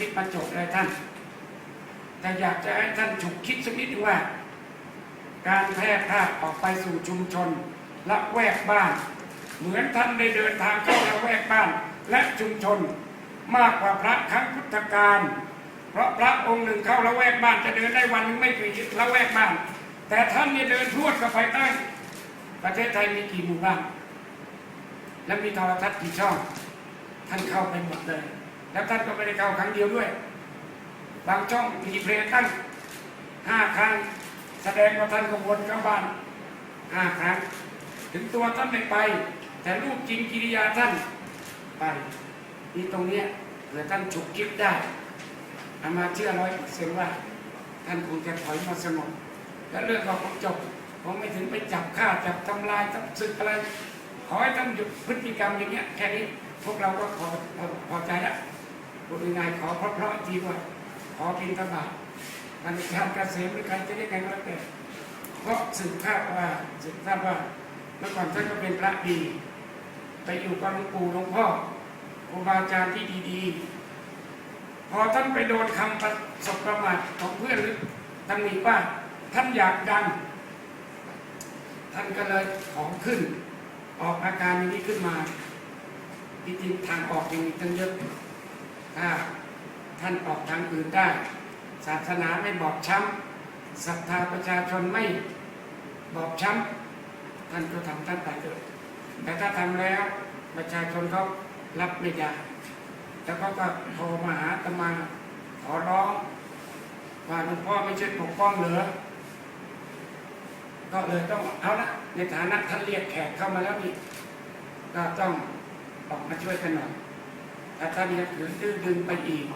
คิดมาโจทย์อะไรท่าน แต่อยากจะให้ท่านฉุกคิดสักนิดว่า การแพร่ภาพออกไปสู่ชุมชนละแวกบ้าน เหมือนท่านได้เดินทางเข้าละแวกบ้านและชุมชนมากกว่าพระครั้งพุทธกาลเพราะพระองค์หนึ่งเข้าละแวกบ้านจะเดินได้วันหนึงไม่กี่ละแวกบ้าน แต่ท่านเนี่ยเดินทั่วดกับไปใต้ประเทศไทยมีกี่หมู่บ้านและมีโทรทัศน์กี่ช่อง ท่านเข้าไปหมดเลย แล้วท่านก็ไม่ได้เข้าครั้งเดียวด้วย บางช่องมีเพลงตั้งห้าครั้ง แสดงว่าท่านก็วนเข้าบ้านห้าครั้ง ถึงตัวท่านไม่ไป แต่รูปจริงกิริยาท่านไปนี่ตรงเนี้ยเผื่อท่านฉุกคิดได้อามาเชื่อร้อยเปอร์เซ็นว่า ท่านคงจะถอยมาสงบและเรื่องของผมจบผมไม่ถึงไปจับฆ่าจับทำลายจับศึกอะไรขอให้ท่านหยุดพฤติกรรมอย่างเงี้ยแค่นี้พวกเราก็พอพอพอใจแล้ว พูดง่ายขอเพราะๆทีว่าขอบินทบาทมันชาติเกษมหรือใครจะเรียกไงก็แล้วแต่เพราะสืบทราบว่าสืบทราบว่าเมื่อก่อนท่านก็เป็นพระดีไปอยู่กับหลวงปู่หลวงพ่อครูบาอาจารย์ที่ดีๆ พอท่านไปโดนคำประสบประมาทของเพื่อนหรือตำหนิว่าท่านอยากดัง ท่านก็เลยของขึ้น ออกอาการอย่างนี้ขึ้นมาจริงๆทางออกยังมีตั้งเยอะ ถ้าท่านออกทางอื่นได้ ศาสนาไม่บอบช้ำศรัทธาประชาชนไม่บอบช้ำท่านก็ทำท่านไปเถอะแต่ถ้าทำแล้วประชาชนเขารับไม่ได้แล้วเขาก็โทรมาหาตมาขอร้องว่าหลวงพ่อไม่ช่วยปกป้องเหรอก็เลยต้องเอาละในฐานะท่านเรียกแขกเข้ามาแล้วนี่ก็ต้องออกมาช่วยกันหน่อย ถ้าท่านยังถือดื้อดึงไปอีก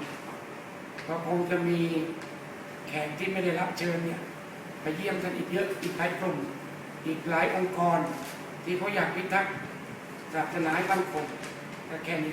ก็คงจะมีแขกที่ไม่ได้รับเชิญเนี่ยไปเยี่ยมท่านอีกเยอะอีกหลายกลุ่มอีกหลายองค์กร ที่เขาอยากพิทักษ์ศาสนาให้มั่นคงแต่แค่นี้